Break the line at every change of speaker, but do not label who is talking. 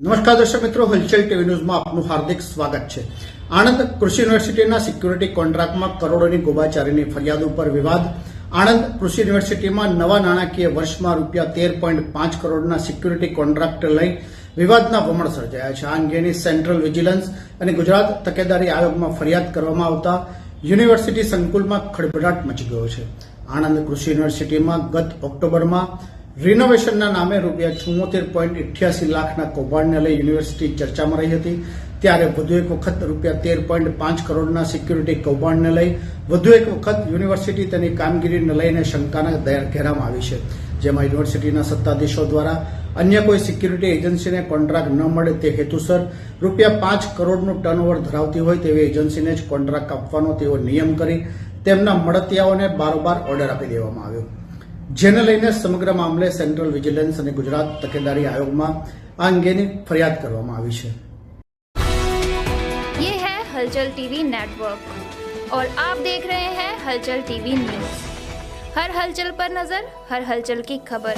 નમસ્કાર દર્શક મિત્રો, હલચલ ટીવી ન્યૂઝમાં આપનું હાર્દિક સ્વાગત છે. આણંદ કૃષિ યુનિવર્સિટીના સિક્યુરિટી કોન્ટ્રાક્ટમાં કરોડોની ગોબાચારીની ફરિયાદ ઉપર વિવાદ. આણંદ કૃષિ યુનિવર્સિટીમાં નવા નાણાકીય વર્ષમાં રૂપિયા તેર પોઈન્ટ પાંચ કરોડના સિક્યુરિટી કોન્ટ્રાક્ટ લઈ વિવાદના વમણ સર્જાયા છે. આ અંગેની સેન્ટ્રલ વિજિલન્સ અને ગુજરાત તકેદારી આયોગમાં ફરિયાદ કરવામાં આવતા યુનિવર્સિટી સંકુલમાં ખળભળાટ મચી ગયો છે. આણંદ કૃષિ યુનિવર્સિટીમાં ગત ઓક્ટોબરમાં રિનોવેશનના નામે રૂપિયા ચુમ્મોતેર પોઈન્ટ ઇઠ્યાસી લાખના કૌભાંડને લઈ યુનિવર્સિટી ચર્ચામાં રહી હતી. ત્યારે વધુ એક વખત રૂપિયા તેર પોઈન્ટ પાંચ કરોડના સિક્યુરિટી કૌભાંડને લઈ વધુ એક વખત યુનિવર્સિટી તેની કામગીરીને લઈને શંકાના ઘેરામાં આવી છે. જેમાં યુનિવર્સિટીના સત્તાધીશો દ્વારા અન્ય કોઈ સિક્યુરિટી એજન્સીને કોન્ટ્રાક્ટ ન મળે તે હેતુસર રૂપિયા પાંચ કરોડનું ટર્નઓવર ધરાવતી હોય તેવી એજન્સીને જ કોન્ટ્રાક્ટ આપવાનો તેવો નિયમ કરી તેમના મળતિયાઓને બારોબાર ઓર્ડર આપી દેવામાં આવ્યો. જેને લઈને સમગ્ર મામલે સેન્ટ્રલ વિજિલન્સ અને ગુજરાત તકેદારી આયોગમાં આ અંગેની ફરિયાદ કરવામાં આવી છે
ये है हलचल टीवी नेटवर्क और आप देख रहे हैं हलचल टीवी न्यूज हर हलचल पर नजर हर हलचल की खबर